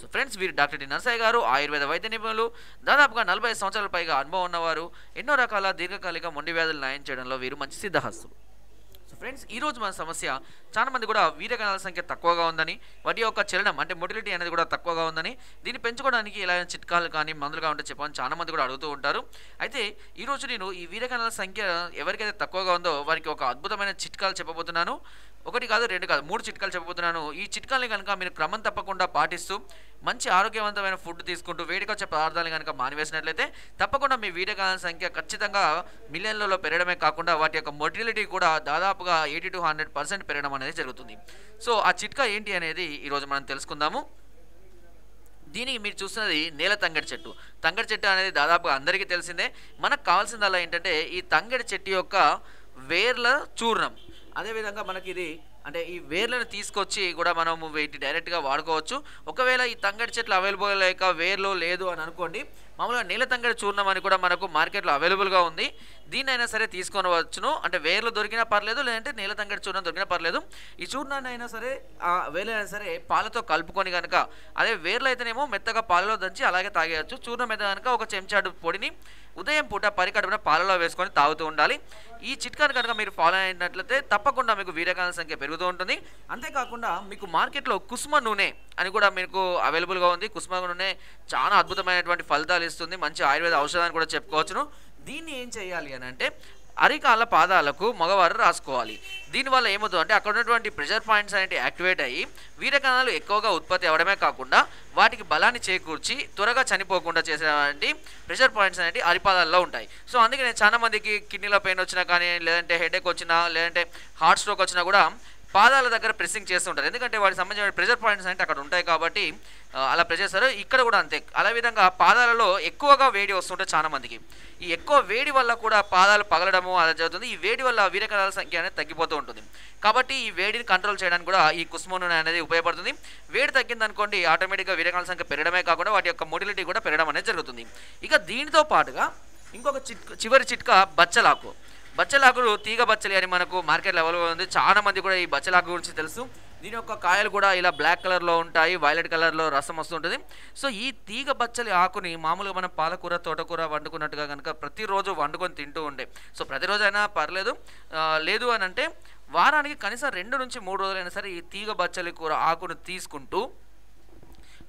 So friends వీరు doctor D Narasayya గారు ఆయుర్వేద వైద్య నిపుణులు. దాదాపుగా నలభై సంవత్సరాల పైగా అనుభవం ఉన్నవారు. ఎన్నో రకాల దీర్ఘకాలిక మొండి వ్యాధులు నయం చేయడంలో వీరు మంచి సిద్ధహస్తులు. సో ఫ్రెండ్స్ ఈ రోజు మన సమస్య చాలామంది కూడా వీరకణాల సంఖ్య తక్కువగా ఉందని వాటి యొక్క చలనం అంటే మొటిలిటీ అనేది కూడా తక్కువగా ఉందని దీన్ని పెంచుకోవడానికి ఇలా చిట్కాలు కానీ మందులుగా ఉంటే చెప్పని చాలామంది కూడా అడుగుతూ ఉంటారు. అయితే ఈరోజు నేను ఈ వీరకణాల సంఖ్య ఎవరికైతే తక్కువగా ఉందో వారికి ఒక అద్భుతమైన చిట్కాలు చెప్పబోతున్నాను. ఒకటి కాదు రెండు కాదు మూడు చిట్కాలు చెప్పబోతున్నాను. ఈ చిట్కాలని కనుక మీరు క్రమం తప్పకుండా పాటిస్తూ మంచి ఆరోగ్యవంతమైన ఫుడ్ తీసుకుంటూ వేడికొచ్చే పదార్థాలు కనుక మానివేసినట్లయితే తప్పకుండా మీ వీరకాల సంఖ్య ఖచ్చితంగా మిలియన్లలో పెరగడమే కాకుండా వాటి యొక్క మొటిలిటీ కూడా దాదాపుగా ఎయిటీ టు హండ్రెడ్ పర్సెంట్ పెరగడం అనేది జరుగుతుంది. సో ఆ చిట్కా ఏంటి అనేది ఈరోజు మనం తెలుసుకుందాము. దీనికి మీరు చూస్తున్నది నేల తంగడి చెట్టు. తంగడి చెట్టు అనేది దాదాపుగా అందరికీ తెలిసిందే. మనకు కావాల్సిందల్లా ఏంటంటే ఈ తంగడి చెట్టు యొక్క వేర్ల చూర్ణం. అదేవిధంగా మనకి ఇది అంటే ఈ వేర్లను తీసుకొచ్చి కూడా మనము వీటి డైరెక్ట్గా వాడుకోవచ్చు. ఒకవేళ ఈ తంగడి చెట్లు అవైలబుల్ లేక వేర్లు లేదు అని అనుకోండి మామూలుగా నీళ్ళ తంగడి చూర్ణం అని కూడా మనకు మార్కెట్లో అవైలబుల్గా ఉంది. దీన్నైనా సరే తీసుకొనవచ్చును. అంటే వేర్లు దొరికినా పర్లేదు లేదంటే నేల తంగడి చూర్ణం దొరికినా పర్లేదు. ఈ చూర్ణాన్ని అయినా సరే ఆ అయినా సరే పాలతో కలుపుకొని కనుక అదే వేర్లు అయితేనేమో మెత్తగా పాలలో దంచి అలాగే తాగేయచ్చు. చూర్ణం అయితే కనుక ఒక చెంచాడు పొడిని ఉదయం పూట పరికడుపున పాలలో వేసుకొని తాగుతూ ఉండాలి. ఈ చిట్కాను కనుక మీరు ఫాలో అయినట్లయితే తప్పకుండా మీకు వీరకాల సంఖ్య పెరుగుతూ ఉంటుంది. అంతేకాకుండా మీకు మార్కెట్లో కుసుమ నూనె అని కూడా మీకు అవైలబుల్గా ఉంది. కుసుమ నూనె చాలా అద్భుతమైనటువంటి ఫలితాలు ఇస్తుంది. మంచి ఆయుర్వేద ఔషధాన్ని కూడా చెప్పుకోవచ్చును. దీన్ని ఏం చేయాలి అని అంటే అరికాల పాదాలకు మగవారు రాసుకోవాలి. దీనివల్ల ఏమవుతుంది అంటే అక్కడ ఉన్నటువంటి ప్రెషర్ పాయింట్స్ అనేవి యాక్టివేట్ అయ్యి వీరకణాలు ఎక్కువగా ఉత్పత్తి అవ్వడమే కాకుండా వాటికి బలాన్ని చేకూర్చి త్వరగా చనిపోకుండా చేసేటువంటి ప్రెషర్ పాయింట్స్ అనేవి అరిపాదాల్లో ఉంటాయి. సో అందుకనే చాలా మందికి కిడ్నీలో పెయిన్ వచ్చినా కానీ లేదంటే హెడేక్ వచ్చినా లేదంటే హార్ట్ స్ట్రోక్ వచ్చినా కూడా పాదాల దగ్గర ప్రెస్సింగ్ చేస్తుంటారు ఎందుకంటే వాటికి సంబంధించిన ప్రెజర్ పాయింట్స్ అంటే అక్కడ ఉంటాయి కాబట్టి అలా ప్రెస్ చేస్తారు. ఇక్కడ కూడా అంతే. అలా విధంగా పాదాలలో ఎక్కువగా వేడి వస్తుంటాయి చాలా మందికి. ఈ ఎక్కువ వేడి వల్ల కూడా పాదాలు పగలడము అలా జరుగుతుంది. ఈ వేడి వల్ల వీరకణాల సంఖ్య అనేది తగ్గిపోతూ ఉంటుంది. కాబట్టి ఈ వేడిని కంట్రోల్ చేయడానికి కూడా ఈ కుసుమ నూనె అనేది ఉపయోగపడుతుంది. వేడి తగ్గింది అనుకోండి ఆటోమేటిక్గా వీరకణాల సంఖ్య పెరగడమే కాకుండా వాటి యొక్క మొటిలిటీ కూడా పెరగడం అనేది జరుగుతుంది. ఇక దీనితో పాటుగా ఇంకొక చిట్ చివరి చిట్కా బచ్చలాకు. బచ్చలాకులు తీగ బచ్చలి అని మనకు మార్కెట్లో అవైలబుల్ ఉంది. చాలా మంది కూడా ఈ బచ్చలాకు గురించి తెలుసు. దీని యొక్క కాయలు కూడా ఇలా బ్లాక్ కలర్లో ఉంటాయి వైలెట్ కలర్లో రసం వస్తుంటుంది. సో ఈ తీగ బచ్చలి ఆకుని మామూలుగా మనం పాలకూర తోటకూర వండుకున్నట్టుగా కనుక ప్రతిరోజు వండుకొని తింటూ ఉండే. సో ప్రతిరోజు అయినా పర్లేదు లేదు అని అంటే వారానికి కనీసం రెండు నుంచి మూడు రోజులైనా సరే ఈ తీగ బచ్చలి కూర ఆకును తీసుకుంటూ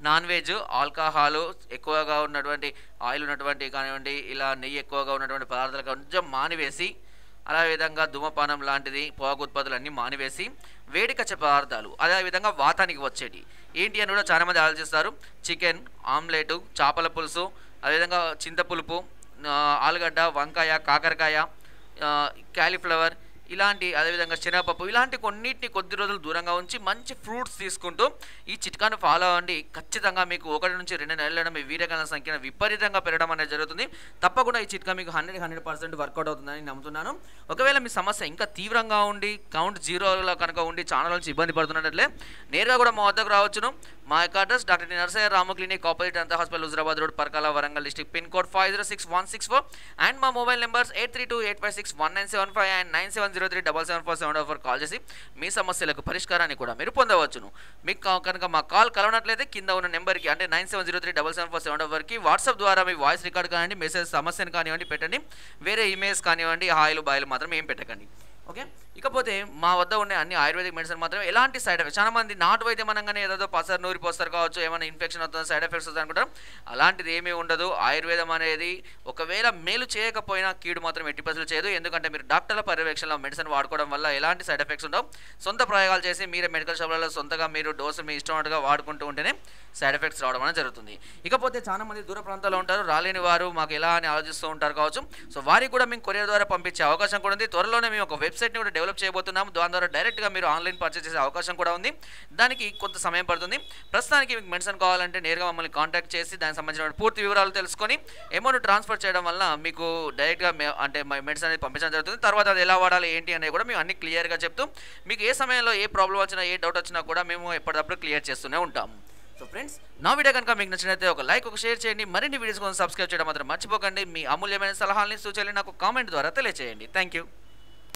నాన్ వెజ్ ఆల్కహాల్ ఎక్కువగా ఉన్నటువంటి ఆయిల్ ఉన్నటువంటి కానివ్వండి ఇలా నెయ్యి ఎక్కువగా ఉన్నటువంటి పదార్థాలు కొంచెం మానివేసి అదేవిధంగా ధూమపానం లాంటిది పొగాకు ఉత్పత్తులన్నీ మానివేసి వేడికచ్చే పదార్థాలు అదేవిధంగా వాతానికి వచ్చేటి ఏంటి అని కూడా చాలామంది ఆలోచిస్తారు. చికెన్ ఆమ్లెట్ చేపల పులుసు అదేవిధంగా చింతపులుపు ఆలుగడ్డ వంకాయ కాకరకాయ క్యాలీఫ్లవర్ ఇలాంటి అదేవిధంగా శనగపప్పు ఇలాంటి కొన్నిటిని కొద్ది రోజులు దూరంగా ఉంచి మంచి ఫ్రూట్స్ తీసుకుంటూ ఈ చిట్కాను ఫాలో అవ్వండి. ఖచ్చితంగా మీకు ఒకటి నుంచి రెండు నెలల మీ వీరగణాల సంఖ్యను విపరీతంగా పెరగడం అనేది జరుగుతుంది. తప్పకుండా ఈ చిట్కా మీకు హండ్రెడ్ హండ్రెడ్ పర్సెంట్ వర్కౌట్ అవుతుందని నమ్ముతున్నాను. ఒకవేళ మీ సమస్య ఇంకా తీవ్రంగా ఉండి కౌంట్ జీరోలో కనుక ఉండి ఛానల్ నుంచి ఇబ్బంది పడుతున్నట్లే నేరుగా కూడా మా వద్దకు రావచ్చును. మా యొక్క address doctor T Narasayya Rama clinic opposite అంత hospital Huzurabad road Parkal Warangal district pin code five zero six one six four. And మా mobile numbers eight three two eight five six one nine seven five and nine seven zero three double seven four seven four call చేసి మీ సమస్యలకు పరిష్కారాన్ని కూడా మీరు పొందవచ్చును. మీకు కనుక మా కాల్ కలవనట్లయితే కింద ఉన్న నెంబర్కి అంటే nine seven zero three double seven four seven ఫోర్కి వాట్సాప్ ద్వారా మీ వాయిస్ రికార్డ్ కానివ్వండి మెసేజ్ సమస్యను కానివ్వండి పెట్టండి. వేరే ఇమేజ్ కానివ్వండి హాయిలు బాయిలు మాత్రం ఏం పెట్టకండి. ఓకే? ఇకపోతే మా వద్ద ఉండే అన్ని ఆయుర్వేదిక్ మెడిసిన్ మాత్రం ఎలాంటి సైడ్ ఎఫెక్ట్స్ చాలా మంది నాటు వైద్యం అనగానే ఏదో పసరు నూరి పోస్తారు కావచ్చు ఏమైనా ఇన్ఫెక్షన్ అవుతుంది సైడ్ ఎఫెక్ట్స్ వస్తుంది అనుకుంటారు. అలాంటిది ఏమీ ఉండదు. ఆయుర్వేదం అనేది ఒకవేళ మేలు చేయకపోయినా కీడు మాత్రం ఎట్టి పరిస్థితులు చేయదు. ఎందుకంటే మీరు డాక్టర్ల పర్యవేక్షణలో మెడిసిన్ వాడుకోవడం వల్ల ఎలాంటి సైడ్ ఎఫెక్ట్స్ ఉండవు. సొంత ప్రయోగాలు చేసి మీరే మెడికల్ షాప్లలో సొంతగా మీరు డోసు మీ ఇష్టం ఉన్నట్టుగా వాడుకుంటూ ఉంటేనే సైడ్ ఎఫెక్ట్స్ రావడం అనేది జరుగుతుంది. ఇకపోతే చాలా మంది దూర ప్రాంతాల్లో ఉంటారు. రాలేని వారు మాకు ఎలా అని ఆలోచిస్తూ ఉంటారు కావచ్చు. సో వారికి కూడా మేము కొరియర్ ద్వారా పంపించే అవకాశం కూడా ఉంది. త్వరలోనే మేము ఒక వెబ్సైట్ని కూడా డెవలప్ చేయబోతున్నాము దాని ద్వారా డైరెక్ట్గా మీరు ఆన్లైన్ పర్చేస్ చేసే అవకాశం కూడా ఉంది. దానికి కొంత సమయం పడుతుంది. ప్రస్తుతానికి మీకు మెడిసిన్ కావాలంటే నేరుగా మమ్మల్ని కాంటాక్ట్ చేసి దానికి సంబంధించిన పూర్తి వివరాలు తెలుసుకొని అమౌంట్ ట్రాన్స్ఫర్ చేయడం వల్ల మీకు డైరెక్ట్గా అంటే మెడిసిన్ అనేది పంపించడం జరుగుతుంది. తర్వాత అది ఎలా వాడాలి ఏంటి అనేది కూడా మేము అన్ని క్లియర్గా చెప్తూ మీకు ఏ సమయంలో ఏ ప్రాబ్లం వచ్చినా ఏ డౌట్ వచ్చినా కూడా మేము ఎప్పటికప్పుడు క్లియర్ చేస్తూనే ఉంటాము సో ఫ్రెండ్స్ నా వీడియో కనుక మీకు నచ్చినట్లయితే ఒక లైక్ ఒక షేర్ చేయండి. మరిన్ని వీడియోస్ కోసం సబ్స్క్రైబ్ చేయడం మాత్రం మర్చిపోకండి. మీ అమూల్యమైన సలహాలని సూచనలు నాకు కామెంట్ ద్వారా తెలియజేయండి థ్యాంక్ యూ